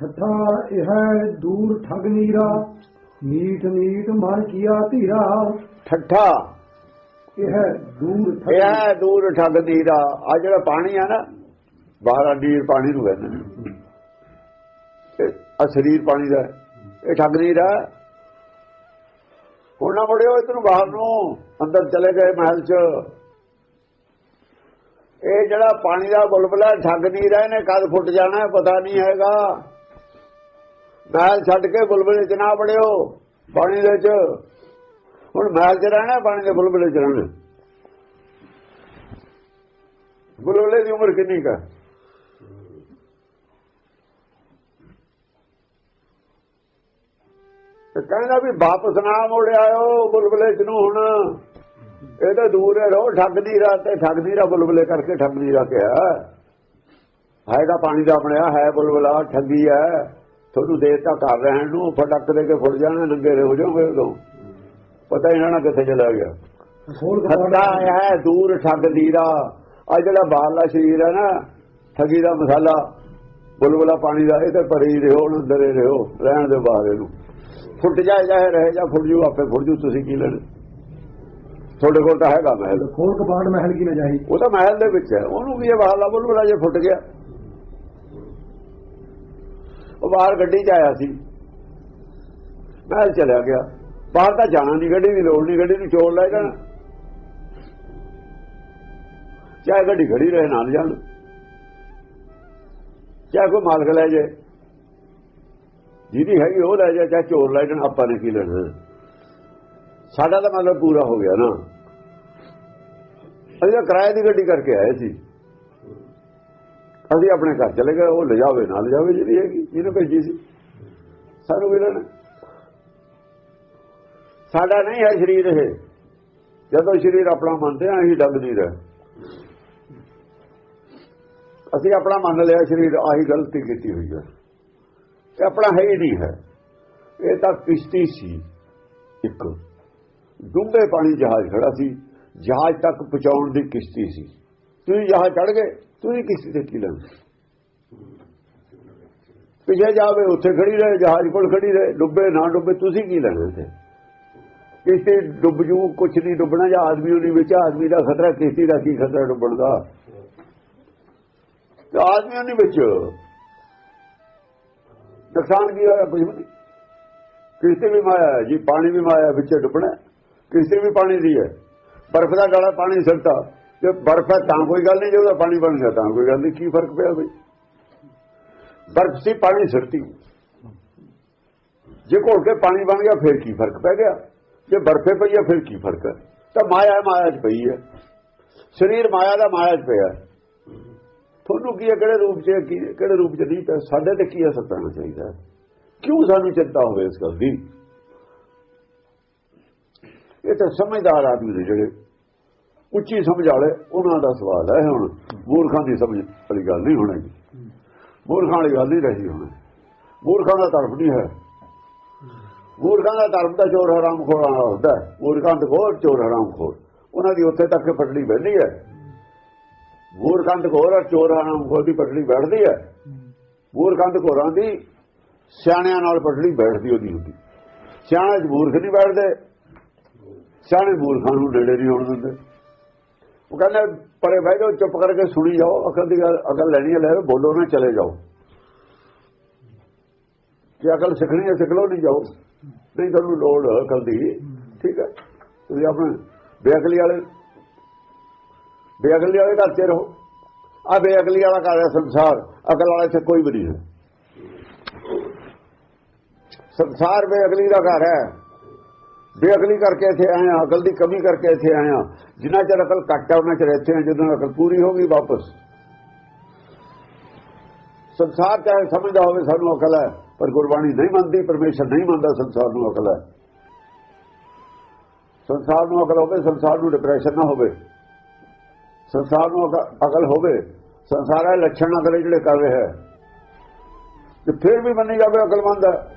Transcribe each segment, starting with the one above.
ਠੱਠਾ ਇਹ ਦੂਰ ਠਗ ਨੀਰਾ NEET NEET ਮਨ ਕੀਆ ਧੀਰਾ। ਠੱਠਾ। ਇਹ ਦੂਰ ਠਗ ਇਹ ਦੂਰ ਠੱਗ ਨੀਰਾ। ਆ ਜਿਹੜਾ ਪਾਣੀ ਆ ਨਾ ਬਾਹਰ ਨੀਰ ਪਾਣੀ ਨੂੰ ਕਹਿੰਦੇ ਨੇ। ਆ ਸਰੀਰ ਪਾਣੀ ਦਾ। ਇਹ ਠੱਗ ਨੀਰਾ। ਹੁਣ ਨਾ ਮੁੜਿਓ ਇਧਰ ਬਾਹਰ ਨੂੰ ਅੰਦਰ ਚਲੇ ਗਏ ਮਹਿਲ 'ਚ। ਇਹ ਜਿਹੜਾ ਪਾਣੀ ਦਾ ਬੁਲਬੁਲਾ ਠੱਗ ਨੀਰਾ ਇਹਨੇ ਕਦ ਫੁੱਟ ਜਾਣਾ ਪਤਾ ਨਹੀਂ ਹੈਗਾ। ਮਹਿਲ ਛੱਡ ਕੇ ਬੁਲਬਲੇ 'ਚ ਨਾ ਵੜਿਓ ਪਾਣੀ ਦੇ 'ਚ ਹੁਣ ਮਹਿਲ 'ਚ ਰਹਿਣਾ ਪਾਣੀ ਦੇ ਬੁਲਬੁਲੇ 'ਚ ਰਹਿਣਾ। ਬੁਲਬੁਲੇ ਦੀ ਉਮਰ ਕਿੰਨੀ ਕਾ ਤੇ ਕਹਿੰਦਾ ਵੀ ਵਾਪਸ ਨਾ ਮੁੜ ਆਇਓ ਬੁਲਬੁਲੇ 'ਚ ਨੂੰ ਹੁਣ। ਇਹ ਤਾਂ ਦੂਰ ਹੈ ਰੋ ਠੱਗ ਦੀ ਰਾ ਤੇ ਠੱਗ ਨਹੀਂ ਰਾ ਬੁਲਬੁਲੇ ਕਰਕੇ ਠੱਗ ਨਹੀਂ ਰਾ ਕਿਹਾ ਹੈਗਾ ਪਾਣੀ ਦਾ ਬਣਿਆ ਹੈ ਬੁਲਬਲਾ, ਠੱਗੀ ਹੈ ਤੁਹਾਨੂੰ ਦੇਰ ਤੱਕ ਕਰ ਰਹਿਣ ਨੂੰ ਫਟਕ ਦੇ ਕੇ ਫੁੱਟ ਜਾਣਾ ਨੰਗੇ ਹੋ ਜਾਓਗੇ ਉਦੋਂ। ਪਤਾ ਹੀ ਨਾ ਕਿੱਥੇ ਚਲਾ ਗਿਆ। ਖੱਤਾ ਹੈ ਦੂਰ ਠੱਗ ਦੀਰਾ ਆ ਜਿਹੜਾ ਬਾਹਰਲਾ ਸਰੀਰ ਹੈ ਨਾ ਠੱਗੀ ਦਾ ਮਸਾਲਾ ਬੁਲਬੁਲਾ ਪਾਣੀ ਦਾ ਇਹ ਤਾਂ ਭਰੇ ਹੀ ਰਹੋ ਹੁਣ ਅੰਦਰ ਹੀ ਰਹੋ ਰਹਿਣ ਦੇ ਬਾਹਰ ਇਹਨੂੰ। ਫੁੱਟ ਜਾਏ ਜਾਏ ਰਹੇ ਜਾਂ ਫੁੱਟ ਜੂ ਆਪੇ ਫੁੱਟ ਜੂ ਤੁਸੀਂ ਕੀ ਲੈਣ? ਤੁਹਾਡੇ ਕੋਲ ਤਾਂ ਹੈਗਾ ਮਹਿਲ। ਖੋਲ ਕਪਾਟ ਮਹਿਲ ਕੀ ਨਾ ਜਾਈ ਉਹ ਤਾਂ ਮਹਿਲ ਦੇ ਵਿੱਚ ਹੈ ਉਹਨੂੰ ਵੀ ਇਹ ਬਾਹਰਲਾ ਬੁਲਬੁਲਾ ਜੇ ਫੁੱਟ ਗਿਆ। ਉਹ ਬਾਹਰ ਗੱਡੀ 'ਚ ਆਇਆ ਸੀ। ਮੈਂ ਚਲਿਆ ਗਿਆ। ਬਾਹਰ ਤਾਂ ਜਾਣਾ ਨਹੀਂ ਗੱਡੀ ਦੀ ਲੋੜ ਨਹੀਂ ਗੱਡੀ ਨੂੰ ਚੋਰ ਲੈ ਜਾਣਾ। ਚਾਹੇ ਗੱਡੀ ਖੜੀ ਰਹੇ, ਨਾਲ ਜਾਣ। ਚਾਹੇ ਕੋਈ ਮਾਲਕ ਲੈ ਜਾਏ। ਜਿਹਦੀ ਹੈਗੀ ਉਹ ਲੈ ਜਾਏ, ਚਾਹੇ ਚੋਰ ਲੈ ਜਾਣ, ਆਪਾਂ ਨੇ ਕੀ ਲੈਣਾ? ਸਾਡਾ ਤਾਂ ਮਤਲਬ ਪੂਰਾ ਹੋ ਗਿਆ ਨਾ। ਅਸੀਂ ਤਾਂ ਕਿਰਾਏ ਦੀ ਗੱਡੀ ਕਰਕੇ ਆਏ ਸੀ। ਅਸੀਂ ਆਪਣੇ ਘਰ ਚਲੇ ਗਏ, ਉਹ ਲਿਜਾਵੇ, ਨਾ ਲਿਜਾਵੇ ਜਿਹੜੀ ਹੈਗੀ, ਜਿਹਨੇ ਭੇਜੀ ਸੀ। ਸਾਨੂੰ ਮਿਲਣ। ਸਾਡਾ ਨਹੀਂ ਹੈ ਸਰੀਰ ਇਹ। ਜਦੋਂ ਸਰੀਰ ਆਪਣਾ ਮੰਨਦੇ ਆ ਅਸੀਂ ਡੱਬ ਨਹੀਂ ਰਹੇ। ਅਸੀਂ ਆਪਣਾ ਮੰਨ ਲਿਆ, ਸਰੀਰ ਆਹੀ ਗਲਤੀ ਕੀਤੀ ਹੋਈ ਹੈ। ਇਹ ਆਪਣਾ ਹੈ ਹੀ ਨਹੀਂ ਹੈ। ਇਹ ਤਾਂ ਕਿਸ਼ਤੀ ਸੀ, ਇੱਕ। ਡੂੰਘੇ ਪਾਣੀ ਜਹਾਜ਼ ਖੜਾ ਸੀ। ਜਹਾਜ਼ ਤੱਕ ਪਹੁੰਚਾਉਣ ਦੀ ਕਿਸ਼ਤੀ ਸੀ। ਤੁਸੀਂ ਜਹਾਜ਼ ਚੜ ਗਏ? ਤੁਸੀਂ ਕਿਸੇ ਤੇ ਕੀ ਲੈਣਾ ਪਿੱਛੇ ਜਾਵੇ ਉੱਥੇ ਖੜੀ ਰਹੇ, ਜਹਾਜ਼ ਕੋਲ ਖੜੀ ਰਹੇ, ਡੁੱਬੇ, ਨਾ ਡੁੱਬੇ, ਤੁਸੀਂ ਕੀ ਲੈਣਾ ਤੇ ਕਿਸੇ ਡੁੱਬ ਜੂ, ਕੁਛ ਨਹੀਂ ਡੁੱਬਣਾ, ਜਾਂ ਆਦਮੀ ਉਹਦੇ ਵਿੱਚ, ਆਦਮੀ ਦਾ ਖਤਰਾ, ਕਿਸੇ ਦਾ ਕੀ ਖਤਰਾ ਡੁੱਬਣ ਦਾ? ਤੇ ਆਦਮੀ ਉਹਦੇ ਵਿੱਚ। ਨੁਕਸਾਨ ਕੀ ਹੋਇਆ ਕੁਝ ਨਹੀਂ ਕਿਸ਼ਤੀ ਵੀ ਮਾਇਆ ਜੀ, ਪਾਣੀ ਵੀ ਮਾਇਆ ਵਿੱਚ ਡੁੱਬਣਾ ਕਿਸ਼ਤੀ ਵੀ ਪਾਣੀ ਦੀ ਹੈ। ਬਰਫ਼ ਦਾ ਗਾਲਾ ਪਾਣੀ ਸਿਰਤਾ ਜੇ ਬਰਫ਼ ਹੈ ਤਾਂ ਕੋਈ ਗੱਲ ਨਹੀਂ, ਜੇ ਉਹਦਾ ਪਾਣੀ ਬਣ ਗਿਆ ਤਾਂ ਕੋਈ ਗੱਲ ਨਹੀਂ। ਕੀ ਫ਼ਰਕ ਪਿਆ ਬਈ? ਬਰਫ਼ ਸੀ, ਪਾਣੀ ਸਿਰਤੀ। ਜੇ ਘੋਲ ਕੇ ਪਾਣੀ ਬਣ ਗਿਆ, ਫਿਰ ਕੀ ਫ਼ਰਕ ਪੈ ਗਿਆ? ਜੇ ਬਰਫ਼ੇ ਪਈ ਹੈ, ਫਿਰ ਕੀ ਫ਼ਰਕ ਹੈ? ਤਾਂ ਮਾਇਆ ਮਾਇਆ 'ਚ ਪਈ ਹੈ। ਸਰੀਰ ਮਾਇਆ ਦਾ ਮਾਇਆ 'ਚ ਪਿਆ ਤੁਹਾਨੂੰ ਕੀ ਹੈ, ਕਿਹੜੇ ਰੂਪ 'ਚ ਕੀ- ਕਿਹੜੇ ਰੂਪ 'ਚ ਨਹੀਂ ਪਿਆ? ਸਾਡੇ ਤੇ ਕੀ ਅਸਰ ਪੈਣਾ ਚਾਹੀਦਾ ਕਿਉਂ ਸਾਨੂੰ ਚਿੰਤਾ ਹੋਵੇ ਇਸ ਗੱਲ ਦੀ? ਇਹ ਤਾਂ ਸਮਝਦਾਰ ਆਦਮੀ ਨੇ ਜਿਹੜੇ ਉੱਚੀ ਸਮਝ ਵਾਲੇ, ਉਹਨਾਂ ਦਾ ਸਵਾਲ ਹੈ ਹੁਣ। ਮੂਰਖਾਂ ਦੀ ਸਮਝ ਵਾਲੀ ਗੱਲ ਨਹੀਂ ਹੋਣੀ। ਮੂਰਖਾਂ ਵਾਲੀ ਗੱਲ ਨਹੀਂ ਰਹੀ ਹੁਣ। ਮੂਰਖਾਂ ਦਾ ਤਰਫ ਨਹੀਂ ਹੈ। ਮੂਰਖਾਂ ਦਾ ਧਰਮ ਤਾਂ ਚੋਰ ਹਰਾਮ ਖੋਰ ਵਾਲਾ ਹੁੰਦਾ ਹੈ। ਮੂਰਖਾਂ ਦੇ ਕੋਲ ਚੋਰ ਹਰਾਮ ਖੋਰ। ਉਹਨਾਂ ਦੀ ਉੱਥੇ ਤੱਕ ਪਟੜੀ ਬੈਠੀ ਹੈ। ਮੂਰਖਾਂ ਦੇ ਕੋਲ ਚੋਰ ਹਰਾਮ ਖੋਰ ਦੀ ਪਟੜੀ ਬੈਠਦੀ ਹੈ। ਮੂਰਖਾਂ ਦੇ ਕੋਰਾਂ ਦੀ ਸਿਆਣਿਆਂ ਨਾਲ ਪਟੜੀ ਬੈਠਦੀ ਉਹਦੀ ਹੁੰਦੀ। ਸਿਆਣੇ ਚ ਮੂਰਖ ਨਹੀਂ ਬੈਠਦੇ। ਸਿਆਣੇ ਮੂਰਖਾਂ ਨੂੰ ਨੇੜੇ ਨਹੀਂ ਆਉਣ ਦਿੰਦੇ। ਉਹ ਕਹਿੰਦੇ ਪਰੇ ਬਹਿ ਜਾਓ ਚੁੱਪ ਕਰਕੇ ਸੁਣੀ ਜਾਓ। ਅਕਲ ਦੀ ਗੱਲ ਅਕਲ ਲੈਣੀ ਹੈ ਲੈ ਲਓ, ਬੋਲੋ ਨਾ ਚਲੇ ਜਾਓ। ਜੇ ਅਕਲ ਸਿੱਖਣੀ ਹੈ ਸਿੱਖ ਲਓ ਨਹੀਂ ਜਾਓ। ਨਹੀਂ ਤੁਹਾਨੂੰ ਲੋੜ ਅਕਲ ਦੀ। ਠੀਕ ਹੈ? ਤੁਸੀਂ ਆਪਣੇ ਬੇਅਕਲੀ ਵਾਲੇ ਬੇਅਕਲੀ ਵਾਲੇ ਘਰ ਤੇ ਰਹੋ। ਆ ਬੇਅਕਲੀ ਵਾਲਾ ਘਰ ਹੈ ਸੰਸਾਰ। ਅਕਲ ਵਾਲੇ 'ਚ ਕੋਈ ਵੀ ਨਹੀਂ ਹੈ। ਸੰਸਾਰ ਬੇਅਕਲੀ ਦਾ ਘਰ ਹੈ। ਬੇਅਕਲੀ ਕਰਕੇ ਇੱਥੇ ਆਏ ਆ ਅਕਲ ਦੀ ਕਮੀ ਕਰਕੇ ਇੱਥੇ ਆਏ ਆ ਜਿੰਨਾ ਚਿਰ ਅਕਲ ਘੱਟ ਹੈ ਉਹਨਾਂ ਚਿਰ ਇੱਥੇ ਆ ਜਦੋਂ ਅਕਲ ਪੂਰੀ ਹੋ ਗਈ ਵਾਪਸ। ਸੰਸਾਰ ਚਾਹੇ ਸਮਝਦਾ ਹੋਵੇ ਸਾਨੂੰ ਅਕਲ ਹੈ, ਪਰ ਗੁਰਬਾਣੀ ਨਹੀਂ ਮੰਨਦੀ, ਪਰਮੇਸ਼ਰ ਨਹੀਂ ਮੰਨਦਾ ਸੰਸਾਰ ਨੂੰ ਅਕਲ ਹੈ। ਸੰਸਾਰ ਨੂੰ ਅਕਲ ਹੋਵੇ, ਸੰਸਾਰ ਨੂੰ ਡਿਪਰੈਸ਼ਨ ਨਾ ਹੋਵੇ। ਸੰਸਾਰ ਨੂੰ ਅਕ- ਅਕਲ ਹੋਵੇ, ਸੰਸਾਰ ਦੇ ਲੱਛਣ ਅਕਲ ਜਿਹੜੇ ਕਰ ਰਿਹਾ ਹੈ। ਤੇ ਫਿਰ ਵੀ ਮੰਨੀ ਜਾਵੇ ਅਕਲਮੰਦ ਹੈ।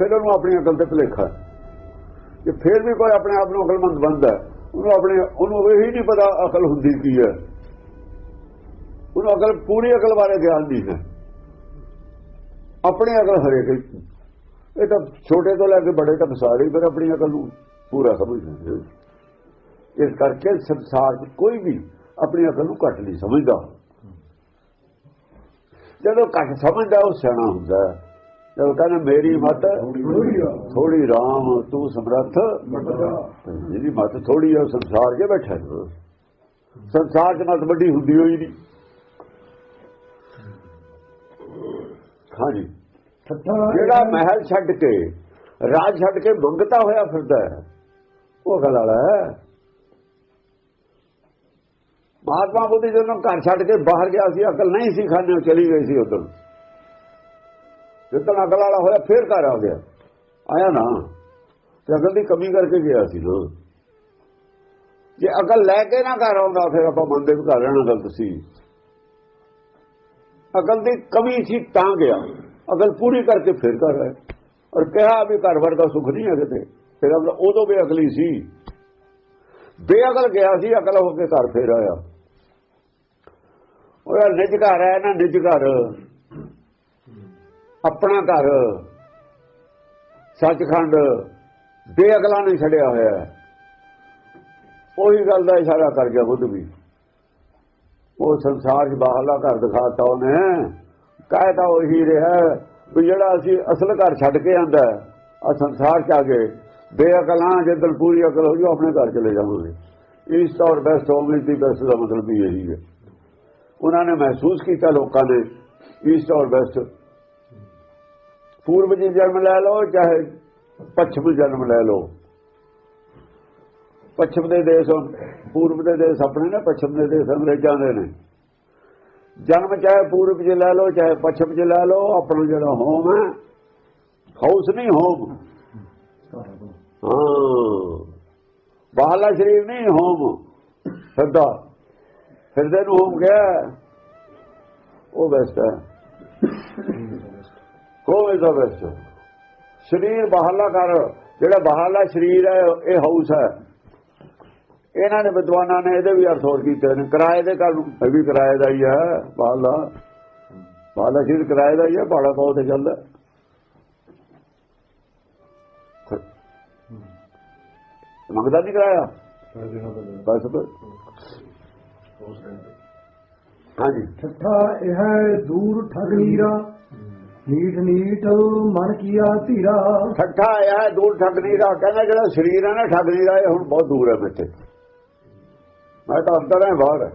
ਫਿਰ ਉਹਨੂੰ ਆਪਣੀ ਅਕਲ ਤੇ ਭੁਲੇਖਾ ਜੇ ਫਿਰ ਵੀ ਕੋਈ ਆਪਣੇ ਆਪ ਨੂੰ ਅਕਲਮੰਦ ਬਣਦਾ ਉਹਨੂੰ ਆਪਣੇ, ਉਹਨੂੰ ਇਹ ਹੀ ਨਹੀਂ ਪਤਾ ਅਕਲ ਹੁੰਦੀ ਕੀ ਹੈ। ਉਹਨੂੰ ਅਕਲ, ਪੂਰੀ ਅਕਲ ਬਾਰੇ ਗਿਆਨ ਨਹੀਂ ਹੈ। ਆਪਣੀ ਅਕਲ ਹਰੇਕ ਇਹ ਤਾਂ ਛੋਟੇ ਤੋਂ ਲੈ ਕੇ ਬੜੇ ਤੱਕ ਸਾਰੇ ਫਿਰ ਆਪਣੀ ਅਕਲ ਨੂੰ ਪੂਰਾ ਸਮਝਦੇ ਨੇ। ਇਸ ਕਰਕੇ ਸੰਸਾਰ 'ਚ ਕੋਈ ਵੀ ਆਪਣੀ ਅਕਲ ਨੂੰ ਘੱਟ ਨਹੀਂ ਸਮਝਦਾ। ਜਦੋਂ ਘੱਟ ਸਮਝਦਾ, ਉਹ ਸਿਆਣਾ ਹੁੰਦਾ ਹੈ। ਜਦੋਂ ਕਹਿੰਦਾ ਮੇਰੀ ਮਤ ਥੋੜੀ ਆ। ਥੋੜੀ ਰਾਮ ਤੂੰ ਸਮਰੱਥ। ਜਿਹਦੀ ਮਤ ਥੋੜੀ ਉਹ ਸੰਸਾਰ 'ਚ ਬੈਠਾ ਹੈ। ਸੰਸਾਰ 'ਚ ਮਤ ਵੱਡੀ ਹੁੰਦੀ ਹੋਈ ਨਹੀਂ। ਹਾਂਜੀ। ਜਿਹੜਾ ਮਹਿਲ ਛੱਡ ਕੇ ਰਾਜ ਛੱਡ ਕੇ ਮੰਗਤਾ ਹੋਇਆ ਫਿਰਦਾ ਹੈ ਉਹ ਗੱਲ ਵਾਲਾ ਹੈ। ਮਹਾਤਮਾ ਬੁੱਧ ਜਦੋਂ ਘਰ ਛੱਡ ਕੇ ਬਾਹਰ ਗਿਆ ਸੀ ਅਕਲ ਨਹੀਂ ਸੀ ਖਾਣੇ ਚਲੀ ਗਈ ਸੀ ਉਦੋਂ। ਜਦੋਂ ਅਕਲ ਵਾਲਾ ਹੋਇਆ, ਫੇਰ ਘਰ ਆ ਗਿਆ। ਆਇਆ ਨਾ। ਤੇ ਅਕਲ ਦੀ ਕਮੀ ਕਰਕੇ ਗਿਆ ਸੀ ਨਾ। ਜੇ ਅਕਲ ਲੈ ਕੇ ਨਾ ਘਰ ਆਉਂਦਾ, ਫਿਰ ਆਪਾਂ ਮੰਨਦੇ ਵੀ ਘਰ ਰਹਿਣਾ ਗਲਤ ਸੀ। ਅਕਲ ਦੀ ਕਮੀ ਸੀ, ਤਾਂ ਗਿਆ। ਅਕਲ ਪੂਰੀ ਕਰਕੇ ਫਿਰ ਘਰ ਆਇਆ। ਔਰ ਕਿਹਾ ਵੀ ਘਰ ਵਰਗਾ ਸੁੱਖ ਨਹੀਂ ਹੈ ਕਿਤੇ। ਫਿਰ ਅਗਲਾ ਉਦੋਂ ਬੇਅਕਲੀ ਸੀ। ਬੇਅਕਲ ਗਿਆ ਸੀ, ਅਕਲ ਹੋ ਕੇ ਘਰ ਫੇਰ ਆਇਆ। ਉਹ ਯਾਰ ਨਿਜ ਘਰ ਆਇਆ ਨਾ, ਨਿਜ ਘਰ। ਆਪਣਾ ਘਰ। ਸੱਚਖੰਡ ਬੇਅਕਲਾਂ ਨੇ ਛੜਿਆ ਹੋਇਆ। ਹੈ। ਉਹੀ ਗੱਲ ਦਾ ਇਸ਼ਾਰਾ ਕਰ ਗਿਆ ਬੁੱਧ ਵੀ। ਉਹ ਸੰਸਾਰ 'ਚ ਬਾਹਰਲਾ ਘਰ ਦਿਖਾਤਾ ਉਹਨੇ। ਕਾਇਦਾ ਉਹੀ ਰਿਹਾ ਵੀ ਜਿਹੜਾ ਅਸੀਂ ਅਸਲ ਘਰ ਛੱਡ ਕੇ ਆਂਦਾ ਆ ਸੰਸਾਰ 'ਚ ਆ ਗਏ। ਬੇਅਕਲਾਂ ਜਦੋਂ ਪੂਰੀ ਅਕਲ ਹੋ ਜੂ, ਆਪਣੇ ਘਰ ਚਲੇ ਜਾਵਾਂਗੇ। ਇਸ ਤੌਰ ਬੈਸਟ ਹੋਮਿਸ ਦੀ ਬੈਸਟ ਦਾ ਮਤਲਬ ਵੀ ਇਹੀ ਹੈ। ਉਹਨਾਂ ਨੇ ਮਹਿਸੂਸ ਕੀਤਾ ਲੋਕਾਂ ਨੇ ਈਸਟ ਔਰ ਬੈਸਟ ਪੂਰਬ ਜੀ ਜਨਮ ਲੈ ਲਓ ਚਾਹੇ ਪੱਛਮ ਜਨਮ ਲੈ ਲਓ। ਪੱਛਮ ਦੇ ਦੇਸ਼ ਪੂਰਬ ਦੇ ਦੇਸ਼ ਆਪਣੇ ਨੇ, ਪੱਛਮ ਦੇ ਦੇਸ਼ ਅੰਗਰੇਜ਼ਾਂ ਦੇ ਨੇ। ਜਨਮ ਚਾਹੇ ਪੂਰਬ 'ਚ ਲੈ ਲਓ, ਚਾਹੇ ਪੱਛਮ 'ਚ ਲੈ ਲਓ, ਆਪਣਾ ਜਿਹੜਾ ਹੋਮ ਹੈ, ਹਾਊਸ ਨਹੀਂ ਹੋਮ। ਹਾਂ, ਬਾਹਲਾ ਸ਼ਰੀਰ ਨਹੀਂ ਹੋਮ। ਸਦਾ ਫਿਰਦੇ ਨੂੰ ਹੋਮ ਗਿਆ ਉਹ ਬੈਸਟ ਹੈ। ਉਹ ਇਸ ਦਾ ਬੈਸਟ ਸਰੀਰ ਬਾਹਰਲਾ ਕਰ ਜਿਹੜਾ ਬਾਹਰਲਾ ਸਰੀਰ ਹੈ ਇਹ ਹਾਊਸ ਹੈ। ਇਹਨਾਂ ਨੇ ਵਿਦਵਾਨਾਂ ਨੇ ਇਹਦੇ ਵੀ ਅਰਥ ਹੋਰ ਕੀਤੇ ਨੇ। ਕਿਰਾਏ ਦੇ ਘਰ ਨੂੰ ਵੀ ਕਿਰਾਏ ਦਾ ਹੀ ਹੈ ਬਾਹਰਲਾ ਬਾਹਰਲਾ ਸਰੀਰ ਕਿਰਾਏ ਦਾ ਹੀ ਹੈ ਭਾੜਾ ਬਹੁਤ ਚੱਲਦਾ। ਮੰਗਦਾ ਨਹੀਂ ਕਿਰਾਇਆ? ਬਸ ਬਸ। ਹਾਂਜੀ। ਠੱਠਾ ਇਹ ਦੂਰ ਠਗ ਨੀਰਾ ਨੀਠ ਮਨ ਕੀਆ ਧੀਰਾ। ਠੱਠਾ ਆਇਆ ਹੈ, ਦੂਰ ਠੱਗ ਨਹੀਂ ਕਹਿੰਦਾ ਜਿਹੜਾ ਸਰੀਰ ਹੈ ਨਾ ਠੱਗ ਨਹੀਂ ਇਹ ਹੁਣ ਬਹੁਤ ਦੂਰ ਹੈ ਮੇਤੇ ਮੈਂ ਤਾਂ ਅੰਦਰ ਹੈ ਬਾਹਰ। ਹੈ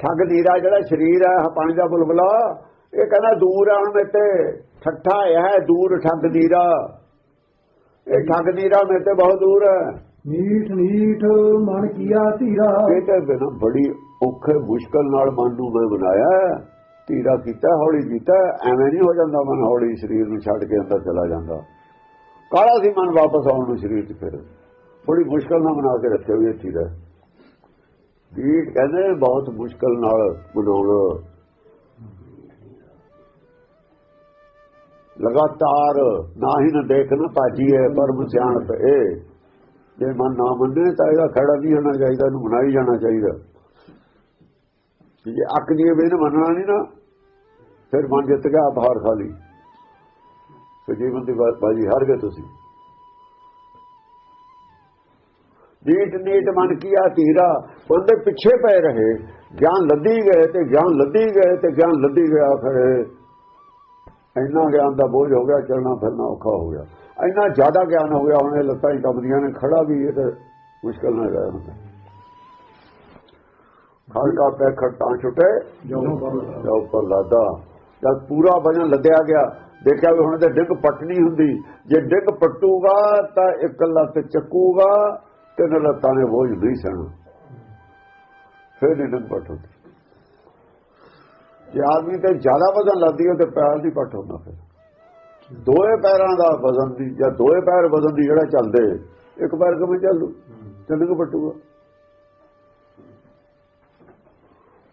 ਠੱਗ ਨਹੀਂ ਜਿਹੜਾ ਸਰੀਰ ਹੈ ਪਾਣੀ ਦਾ ਬੁਲਬੁਲਾ ਇਹ ਕਹਿੰਦਾ ਦੂਰ ਹੈ ਹੁਣ ਮੇਤੇ ਠੱਠਾ ਆਇਆ ਹੈ ਦੂਰ ਠੱਗ ਨਹੀਂ ਇਹ ਠੱਗ ਨਹੀਂ ਰਹਾ ਮੇਤੇ ਬਹੁਤ ਦੂਰ ਹੈ। ਨੀਠ ਨੀਠ ਮਨ ਕੀਆ ਧੀਰਾ। ਇਹ ਤਾਂ ਬਿਨਾਂ ਬੜੀ ਔਖੇ ਮੁਸ਼ਕਲ ਨਾਲ ਮਨ ਨੂੰ ਮੈਂ ਬਣਾਇਆ ਧੀਰਾ ਕੀਤਾ, ਹੌਲੀ ਕੀਤਾ, ਐਵੇਂ ਨਹੀਂ ਹੋ ਜਾਂਦਾ ਮਨ ਹੌਲੀ ਸਰੀਰ ਨੂੰ ਛੱਡ ਕੇ ਅੰਦਰ ਚਲਾ ਜਾਂਦਾ। ਕਾਲਾ ਸੀ ਮਨ ਵਾਪਸ ਆਉਣ ਨੂੰ ਸਰੀਰ 'ਚ ਫਿਰ? ਬੜੀ ਮੁਸ਼ਕਲ ਨਾਲ ਬਣਾ ਕੇ ਰੱਖਿਆ ਹੋਇਆ ਧੀਰਾ। ਦੀਟ ਕਹਿੰਦੇ ਬਹੁਤ ਮੁਸ਼ਕਲ ਨਾਲ ਬਣਾਉਣਾ। ਲਗਾਤਾਰ ਨਾ ਹੀ ਨਾ ਦੇਖ ਨਾ ਭਾਜੀਏ ਪਰਮ ਸਿਆਣਪ ਇਹ। ਜੇ ਮਨ ਨਾ ਮੰਨੇ ਤਾਂ ਇਹਦਾ ਖੜਾ ਨਹੀਂ ਹੋਣਾ ਚਾਹੀਦਾ, ਇਹਨੂੰ ਬਣਾਈ ਜਾਣਾ ਚਾਹੀਦਾ। ਜੇ ਅੱਕ ਜੀਏ ਵੀ ਇਹਨੂੰ ਮੰਨਣਾ ਨਹੀਂ ਨਾ, ਫਿਰ ਮਨ ਜਿੱਤ ਗਿਆ, ਆਪ ਖਾਲੀ ਖਾ ਜੀਵਨ ਦੀ ਬਾਤ ਬਾਜੀ ਹਾਰ ਗਏ ਤੁਸੀਂ। ਨੀਟ ਨੀਟ ਮਨ ਕੀਆ ਧੀਰਾ ਬੰਦੇ ਪਿੱਛੇ ਪਏ ਰਹੇ। ਗਿਆਨ ਲੱਦੀ ਗਏ ਤੇ ਗਿਆਨ ਲੱਦੀ ਗਏ ਤੇ ਗਿਆਨ ਲੱਦੀ ਗਿਆ, ਫਿਰ ਇੰਨਾ ਗਿਆਨ ਦਾ ਬੋਝ ਹੋ ਗਿਆ, ਚੱਲਣਾ ਫਿਰਨਾ ਔਖਾ ਹੋ ਗਿਆ। ਇੰਨਾ ਜ਼ਿਆਦਾ ਗਿਆਨ ਹੋ ਗਿਆ ਹੁਣ ਇਹ ਲੱਤਾਂ ਹੀ ਕੰਬਦੀਆਂ ਨੇ ਖੜਾ ਵੀ ਇਹ ਤੇ ਮੁਸ਼ਕਲ ਨਾਲ ਗਿਆ ਹੁੰਦਾ ਖੜ ਕਾ ਪੈ ਖੜਤਾ ਛੁੱਟੇ ਜਾਂ ਉੱਪਰ ਲਾਦਾ। ਜਦ ਪੂਰਾ ਵਜਨ ਲੱਦਿਆ ਗਿਆ ਦੇਖਿਆ ਵੀ ਹੁਣ ਤੇ ਡਿੱਗ ਪਟਣੀ ਹੁੰਦੀ। ਜੇ ਡਿੱਗ ਪਟੂਗਾ ਤਾਂ ਇੱਕ ਲੱਤ ਚੱਕੂਗਾ ਤਿੰਨ ਲੱਤਾਂ ਨੇ ਬੋਝ ਨਹੀਂ ਸਹਿਣਾ। ਫਿਰ ਡਿੱਗ ਪਟ ਹੁੰਦੀ। ਜੇ ਆਦਮੀ ਤੇ ਜ਼ਿਆਦਾ ਵਜਨ ਲੱਦੀ ਹੋ ਤੇ ਪੈਰ ਦੀ ਪਟ ਹੁੰਦਾ ਫਿਰ। ਦੋਏ ਪੈਰਾਂ ਦਾ ਵਜ਼ਨ ਦੀ ਜਾਂ ਦੋਏ ਪੈਰ ਵਜ਼ਨ ਦੀ ਜਿਹੜਾ ਚੱਲਦੇ ਇੱਕ ਪੈਰ ਕਿਵੇਂ ਚੱਲੂ? ਕੁ ਪਟੂਗਾ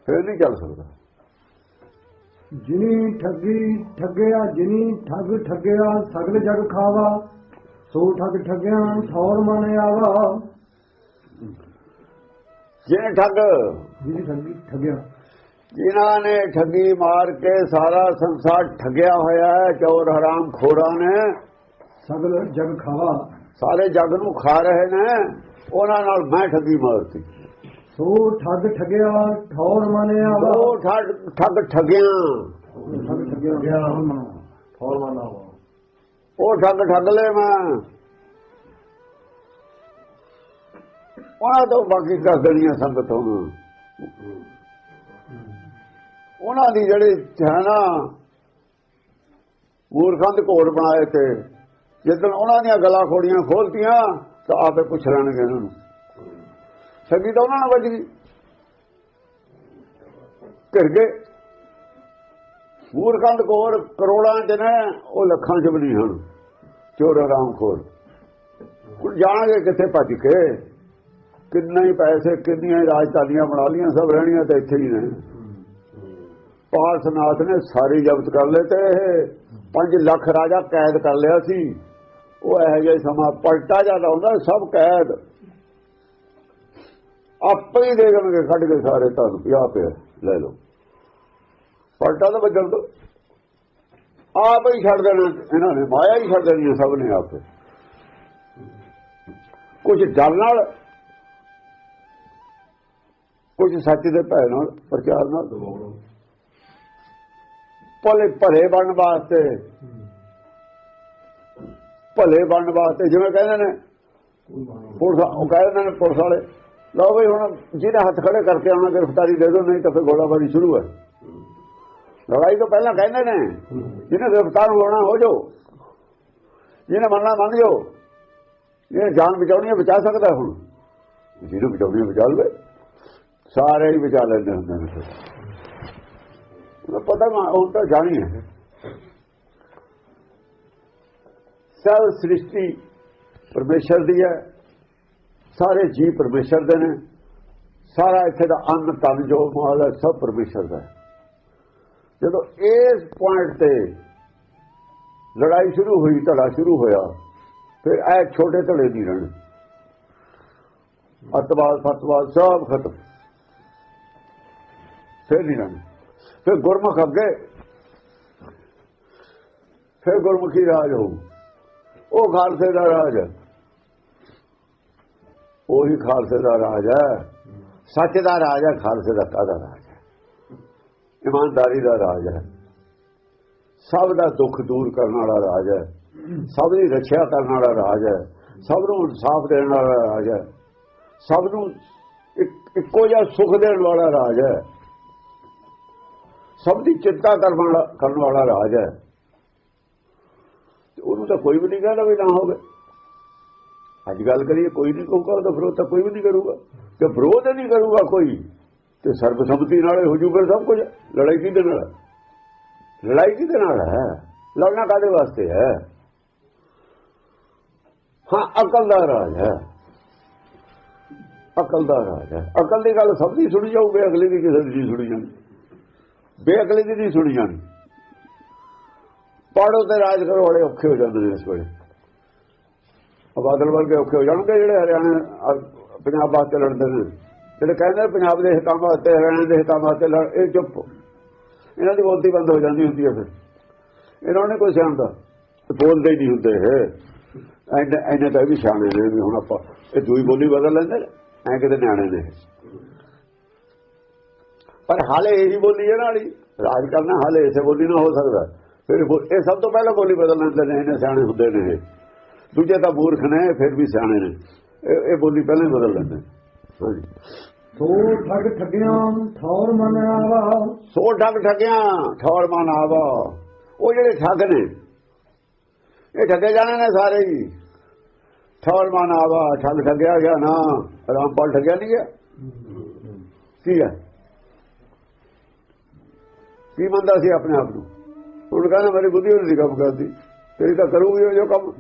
ਫਿਰ ਨਹੀਂ ਚੱਲ ਸਕਦਾ। ਜਿਨੀ ਠੱਗੀ ਠੱਗਿਆ ਜਿਨੀ ਠੱਗ ਠੱਗਿਆ ਸਗਲ ਜਗ ਖਾਵਾ ਸੋ ਠੱਗ ਠੱਗਿਆ ਠੌਰ ਮਨ ਆਵਾ। ਜਿਹਨੇ ਠੱਗ। ਜਿਨੀ ਠੱਗੀ ਠੱਗਿਆ। ਜਿਨ੍ਹਾਂ ਨੇ ਠੱਗੀ ਮਾਰ ਕੇ ਸਾਰਾ ਸੰਸਾਰ ਠੱਗਿਆ ਹੋਇਆ ਹੈ ਚੋਰ ਹਰਾਮ ਖੋਰਾਂ ਨੇ। ਸਗਲ ਜਗ ਖਾਵਾ। ਸਾਰੇ ਜੱਗ ਨੂੰ ਖਾ ਰਹੇ ਨੇ। ਉਹਨਾਂ ਨਾਲ ਮੈਂ ਠੱਗੀ ਮਾਰਤੀ। ਸੋ ਠੱਗ ਠਗਿਆ ਠੌਰ ਮੰਨਿਆ ਉਹ ਠੱਗ ਠੱਗ ਠੱਗਿਆ। ਠੱਗ ਠਗਿਆ ਠੌਰ ਮੰਨਿਆ। ਉਹ ਠੱਗ ਠੱਗ ਲੈ ਮੈਂ। ਉਹਨਾਂ ਤੋਂ ਬਾਕੀ ਕਰ ਦੇਣੀਆਂ ਸੰਗਤ। ਹੁਣ ਉਹਨਾਂ ਦੀ ਜਿਹੜੀ ਹੈ ਨਾ ਮੂਰਖਾਂ ਦੇ ਘੋੜ ਬਣਾਏ ਤੇ ਜਦੋਂ ਉਹਨਾਂ ਦੀਆਂ ਗਲਾ ਖੋੜੀਆਂ ਖੋਲਤੀਆਂ, ਤਾਂ ਆਪੇ ਪੁੱਛ ਲੈਣਗੇ ਇਹਨਾਂ ਨੂੰ। ਸਗੀ ਤਾਂ ਉਹਨਾਂ ਨਾਲ ਵੱਜ ਗਈ। ਘਿਰ ਗਏ। ਮੂਰਖਾਂ ਦੇ ਘੋੜ ਕਰੋੜਾਂ ਚ ਨੇ, ਉਹ ਲੱਖਾਂ ਚ ਵੀ ਨਹੀਂ ਹਨ। ਚੋਰ ਆਰਾਮ ਖੋਰ। ਹੁਣ ਜਾਣਗੇ ਕਿੱਥੇ ਭੱਜ ਕੇ, ਕਿੰਨੇ ਹੀ ਪੈਸੇ, ਕਿੰਨੀਆਂ ਰਾਜਧਾਨੀਆਂ ਬਣਾ ਲੀਆਂ ਸਭ ਰਹਿਣੀਆਂ ਤਾਂ ਇੱਥੇ ਹੀ ਨੇ। ਪਾਰਸਨਾਥ ਨੇ ਸਾਰੇ ਜ਼ਬਤ ਕਰ ਲਏ ਤੇ ਇਹ 5 ਲੱਖ ਰਾਜਾ ਕੈਦ ਕਰ ਲਿਆ ਸੀ। ਉਹ ਇਹੋ ਜਿਹਾ ਸਮਾਂ ਪਲਟਾ ਜਾ ਹੁੰਦਾ, ਸਭ ਕੈਦ। ਆਪੇ ਹੀ ਦੇਣਗੇ ਕੱਢ ਕੇ ਸਾਰੇ ਤੁਹਾਨੂੰ ਪਿਆ ਪਿਆ, ਲੈ ਲਓ। ਪਲਟਾ ਤਾਂ ਵੱਜਣ ਤੋਂ। ਆਪ ਹੀ ਛੱਡ ਦੇਣਾ, ਇਹਨਾਂ ਨੇ ਮਾਇਆ ਹੀ ਛੱਡ ਦੇਣੀ ਸਭ ਨੇ ਆਪੇ। ਕੁਝ ਡਰ ਨਾਲ, ਕੁਝ ਸੱਚ ਦੇ ਭੈ ਨਾਲ, ਪ੍ਰਚਾਰ ਨਾਲ। ਭਲੇ ਭਲੇ ਬਣਨ ਵਾਸਤੇ। ਭਲੇ ਬਣਨ ਵਾਸਤੇ, ਜਿਵੇਂ ਕਹਿੰਦੇ ਨੇ, ਪੁਲਿਸ, ਉਹ ਕਹਿੰਦੇ ਨੇ ਪੁਲਿਸ ਵਾਲੇ, ਲਓ ਵੀ ਹੁਣ ਜਿਹਨੇ ਹੱਥ ਖੜੇ ਕਰਕੇ ਆਉਣਾ, ਗ੍ਰਿਫਤਾਰੀ ਦੇ ਦਿਓ, ਨਹੀਂ ਤਾਂ ਫਿਰ ਗੋਲਾਬਾਰੀ ਸ਼ੁਰੂ ਹੈ। ਲੜਾਈ ਤੋਂ ਪਹਿਲਾਂ ਕਹਿੰਦੇ ਨੇ, ਜਿਹਨੇ ਗ੍ਰਿਫਤਾਰ ਹੋਣਾ ਹੋ ਜਾਓ। ਜਿਹਨੇ ਮੰਨਣਾ ਮੰਨ ਜਾਓ। ਜਿਹਨੇ ਜਾਨ ਬਚਾਉਣੀ ਹੈ, ਬਚਾ ਸਕਦਾ ਹੁਣ। ਜਿਹਨੂੰ ਬਚਾਉਣੀ ਬਚਾ ਲਵੇ। ਸਾਰੇ ਹੀ ਬਚਾ ਲੈਂਦੇ ਹੁੰਦੇ ਨੇ ਪਤਾ ਮੈਂ ਉਹ ਤਾਂ ਜਾਣੀ ਹੈ। ਸਭ ਸ੍ਰਿਸ਼ਟੀ ਪਰਮੇਸ਼ਰ ਦੀ ਹੈ। ਸਾਰੇ ਜੀ ਪਰਮੇਸ਼ਰ ਦੇ ਨੇ। ਸਾਰਾ ਇੱਥੇ ਦਾ ਅੰਨ ਤਨ ਜੋ ਮਾਲ ਹੈ, ਸਭ ਪਰਮੇਸ਼ਰ ਦਾ ਜਦੋਂ ਇਸ ਪੁਆਇੰਟ ਤੇ ਲੜਾਈ ਸ਼ੁਰੂ ਹੋਈ, ਧੜਾ ਸ਼ੁਰੂ ਹੋਇਆ, ਫਿਰ ਇਹ ਛੋਟੇ ਧੜੇ ਨਹੀਂ ਰਹਿਣ। ਅਤਵਾਦ, ਫਤਵਾਦ ਸਭ ਖਤਮ। ਫਿਰ ਨਹੀਂ ਰਹਿਣ। ਫਿਰ ਗੁਰਮੁਖ ਅੱਗੇ। ਫਿਰ ਗੁਰਮੁਖੀ ਰਾਜ ਹੋਊ। ਉਹ ਖਾਲਸੇ ਦਾ ਰਾਜ ਹੈ। ਉਹੀ ਖਾਲਸੇ ਦਾ ਰਾਜ ਹੈ। ਸੱਚ ਦਾ ਰਾਜ ਹੈ, ਖਾਲਸੇ ਦਾ ਕਾਦਾ ਰਾਜ ਹੈ? ਇਮਾਨਦਾਰੀ ਦਾ ਰਾਜ ਹੈ। ਸਭ ਦਾ ਦੁੱਖ ਦੂਰ ਕਰਨ ਵਾਲਾ ਰਾਜ ਹੈ। ਸਭ ਦੀ ਰੱਖਿਆ ਕਰਨ ਵਾਲਾ ਰਾਜ ਹੈ। ਸਭ ਨੂੰ ਇਨਸਾਫ ਦੇਣ ਵਾਲਾ ਰਾਜ ਹੈ। ਸਭ ਨੂੰ ਇੱਕੋ ਜਿਹਾ ਸੁੱਖ ਦੇਣ ਵਾਲਾ ਰਾਜ ਹੈ। ਸਭ ਦੀ ਚਿੰਤਾ ਕਰਨ ਵਾਲਾ ਕਰਨ ਵਾਲਾ ਰਾਜ ਹੈ। ਉਹਨੂੰ ਤਾਂ ਕੋਈ ਵੀ ਨਹੀਂ ਕਹਿੰਦਾ ਵੀ ਨਾ ਹੋਵੇ। ਅੱਜ ਗੱਲ ਕਰੀਏ, ਕੋਈ ਨਹੀਂ ਕਹੂਗਾ ਉਹਦਾ ਵਿਰੋਧ ਤਾਂ ਕੋਈ ਵੀ ਨਹੀਂ ਕਰੂਗਾ। ਜੇ ਵਿਰੋਧ ਨਹੀਂ ਕਰੂਗਾ ਕੋਈ, ਤੇ ਸਰਬਸੰਮਤੀ ਨਾਲ ਹੋ ਜੂਗਾ ਸਭ ਕੁਝ। ਲੜਾਈ ਕਿਹਦੇ ਨਾਲ? ਲੜਾਈ ਕਿਹਦੇ ਨਾਲ ਹੈ? ਲੜਨਾ ਕਾਦੇ ਵਾਸਤੇ ਹੈ? ਹਾਂ, ਅਕਲ ਦਾ ਰਾਜ ਹੈ। ਅਕਲ ਦਾ ਰਾਜ ਹੈ। ਅਕਲ ਦੀ ਗੱਲ ਸਭ ਦੀ ਸੁਣੀ ਜਾਊਗੀ ਬੇਅਕਲੀ ਦੀ ਕਿਸੇ ਦੀ ਨਹੀਂ ਸੁਣੀ ਜਾਣੀ ਬੇਅਕਲੀ ਦੀ ਨਹੀਂ ਸੁਣੀ ਜਾਣੀ। ਪੜੋ ਤੇ ਰਾਜ ਕਰੋ ਵਾਲੇ ਔਖੇ ਹੋ ਜਾਂਦੇ ਨੇ ਇਸ ਵੇਲੇ। ਬਾਦਲ ਵਰਗੇ ਔਖੇ ਹੋ ਜਾਣਗੇ ਜਿਹੜੇ ਹਰਿਆਣਾ ਪੰਜਾਬ ਵਾਸਤੇ ਲੜਦੇ ਨੇ। ਜਿਹੜੇ ਕਹਿੰਦੇ ਪੰਜਾਬ ਦੇ ਹਿੱਤਾਂ ਵਾਸਤੇ, ਹਰਿਆਣਾ ਦੇ ਹਿੱਤਾਂ ਵਾਸਤੇ ਲੜ, ਇਹ ਚੁੱਪ। ਇਹਨਾਂ ਦੀ ਬੋਲਤੀ ਬੰਦ ਹੋ ਜਾਂਦੀ ਹੁੰਦੀ ਹੈ ਫਿਰ। ਇਹਨਾਂ ਨੇ ਕੋਈ ਸਿਆਣਦਾ। ਬੋਲਦੇ ਹੀ ਨਹੀਂ ਹੁੰਦੇ ਇਹ। ਐਨੇ ਤਾਂ ਇਹ ਵੀ ਸਿਆਣੇ ਨੇ ਵੀ ਹੁਣ ਆਪਾਂ, ਇਹ ਦੂਈ ਬੋਲੀ ਬਦਲ ਲੈਂਦੇ ਐਂ ਕਿਤੇ ਨਿਆਣੇ ਨੇ ਪਰ ਹਾਲੇ ਇਹੀ ਬੋਲੀ ਹੈ ਨਾਲ ਹੀ ਰਾਜ ਕਰਨਾ ਹਾਲੇ ਇਸੇ ਬੋਲੀ ਨਾਲ ਹੋ ਸਕਦਾ। ਫਿਰ ਇਹ ਸਭ ਤੋਂ ਪਹਿਲਾਂ ਬੋਲੀ ਬਦਲ ਲੈਂਦੇ ਨੇ ਇਹਨੇ ਸਿਆਣੇ ਹੁੰਦੇ ਨੇ ਦੂਜੇ ਤਾਂ ਮੂਰਖ ਨੇ ਫਿਰ ਵੀ ਸਿਆਣੇ ਨੇ। ਇਹ ਬੋਲੀ ਪਹਿਲਾਂ ਹੀ ਬਦਲ ਲੈਂਦੇ। ਹਾਂਜੀ। ਸੋ ਠੱਗ ਠਗਿਆ ਠੌਰ ਮੰਨਿਆ ਵਾ ਸੋ ਠੱਗ ਠੱਗਿਆ ਠੌਰ ਮਨ ਆਵਾ ਉਹ ਜਿਹੜੇ ਠੱਗ ਨੇ ਇਹ ਠੱਗੇ ਜਾਣੇ ਨੇ ਸਾਰੇ ਹੀ। ਠੌਰ ਮਨ ਆਵਾ ਠੱਗ ਠੱਗਿਆ ਗਿਆ ਨਾ ਰਾਮਪਾਲ ਠੱਗਿਆ ਨਹੀਂ ਗਿਆ ਕੀ ਹੈ? ਕੀ ਮੰਨਦਾ ਸੀ ਆਪਣੇ ਆਪ ਨੂੰ? ਉਹ ਕਹਿੰਦਾ, ਮੇਰੀ ਬੁੱਧੀ ਉਹ ਨਹੀਂ ਕੰਮ ਕਰਦੀ। ਤੇਰੀ ਤਾਂ ਕਰੂਗੀ ਉਹ ਜੋ ਕੰਮ।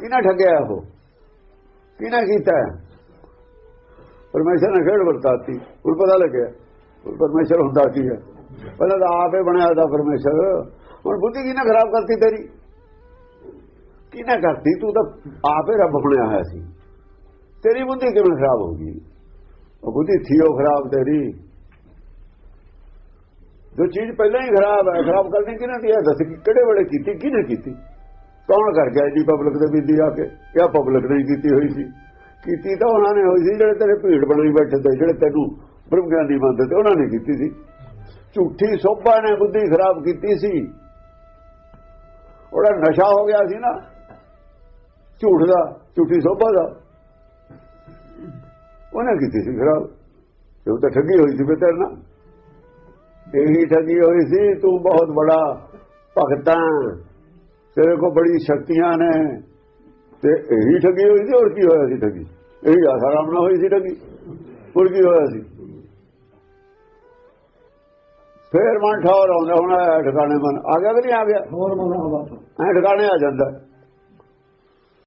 ਕਿਹਨਾਂ ਠੱਗਿਆ ਉਹ? ਕਿਹਨਾਂ ਕੀਤਾ? ਹੈ? ਪਰਮੇਸ਼ਰ ਨੇ ਖੇਡ ਵਰਤਾਤੀ। ਹੁਣ ਪਤਾ ਲੱਗਿਆ, ਹੁਣ ਪਰਮੇਸ਼ਰ ਹੁੰਦਾ ਕੀ ਹੈ? ਪਹਿਲਾਂ ਤਾਂ ਆਪੇ ਬਣਾਇਆ ਦਾ ਪਰਮੇਸ਼ਰ। ਹੁਣ ਬੁੱਧੀ ਕਿਹਨੇ ਖਰਾਬ ਕਰਤੀ ਤੇਰੀ? ਕਿਹਨਾਂ ਕਰਤੀ? ਤੂੰ ਤਾਂ ਆਪੇ ਰੱਬ ਬਣਿਆ ਹੋਇਆ ਸੀ। ਤੇਰੀ ਬੁੱਧੀ ਕਿਵੇਂ ਖਰਾਬ ਹੋ ਗਈ? ਉਹ ਬੁੱਧੀ ਥੀ ਉਹ ਖਰਾਬ ਤੇਰੀ। ਜੋ ਚੀਜ਼ ਪਹਿਲਾਂ ਹੀ ਖਰਾਬ ਹੈ, ਖਰਾਬ ਕਰਨੀ ਕਿਹਨਾਂ ਦੀ ਹੈ? ਦੱਸ ਕਿਹੜੇ ਵੇਲੇ ਕੀਤੀ, ਕਿਹਨੇ ਕੀਤੀ? ਕੌਣ ਕਰ ਗਿਆ ਜੀ ਪਬਲਿਕ ਦੇ ਵਿੱਚ ਆ ਕੇ? ਕਿਆ ਪਬਲਿਕ ਨੇ ਕੀਤੀ ਹੋਈ ਸੀ? ਕੀਤੀ ਤਾਂ ਉਹਨਾਂ ਨੇ ਹੋਈ ਸੀ, ਜਿਹੜੇ ਤੇਰੇ ਭੀੜ ਬਣਾਈ ਬੈਠੇ ਤੇ, ਜਿਹੜੇ ਤੈਨੂੰ ਬ੍ਰਹਮ ਗਿਆਨੀ ਮੰਨਦੇ ਤੇ ਉਹਨਾਂ ਨੇ ਕੀਤੀ ਸੀ। ਝੂਠੀ ਸੋਭਾ ਨੇ ਬੁੱਧੀ ਖਰਾਬ ਕੀਤੀ ਸੀ। ਉਹਦਾ ਨਸ਼ਾ ਹੋ ਗਿਆ ਸੀ ਨਾ। ਝੂਠ ਦਾ, ਝੂਠੀ ਸੋਭਾ ਦਾ। ਉਹਨੇ ਕੀਤੀ ਸੀ? ਖਰਾਬ ਉਹ ਤਾਂ ਠੱਗੀ ਹੋਈ ਸੀ ਫਿਰ ਤੇਰੇ ਨਾਲ। ਇਹੀ ਠੱਗੀ ਹੋਈ ਸੀ ਤੂੰ ਬਹੁਤ ਬੜਾ ਭਗਤਾਂ ਤੇਰੇ ਕੋਲ ਬੜੀ ਸ਼ਕਤੀਆਂ ਨੇ। ਤੇ ਇਹੀ ਠੱਗੀ ਹੋਈ ਸੀ ਹੋਰ ਕੀ ਹੋਇਆ ਸੀ ਠੱਗੀ? ਇਹੀ ਆਸਾਰਾਮ ਨਾਲ ਹੋਈ ਸੀ ਠੱਗੀ। ਹੋਰ ਕੀ ਹੋਇਆ ਸੀ? ਫੇਰ ਮਨ ਠੌਰ ਆਉਂਦਾ ਹੁਣ ਠਿਕਾਣੇ ਮਨ ਆ ਗਿਆ ਕਿ ਨਹੀਂ ਆ ਗਿਆ? ਹੋਰ ਮਨ ਆਵਾ ਐ ਠਿਕਾਣੇ ਆ ਜਾਂਦਾ।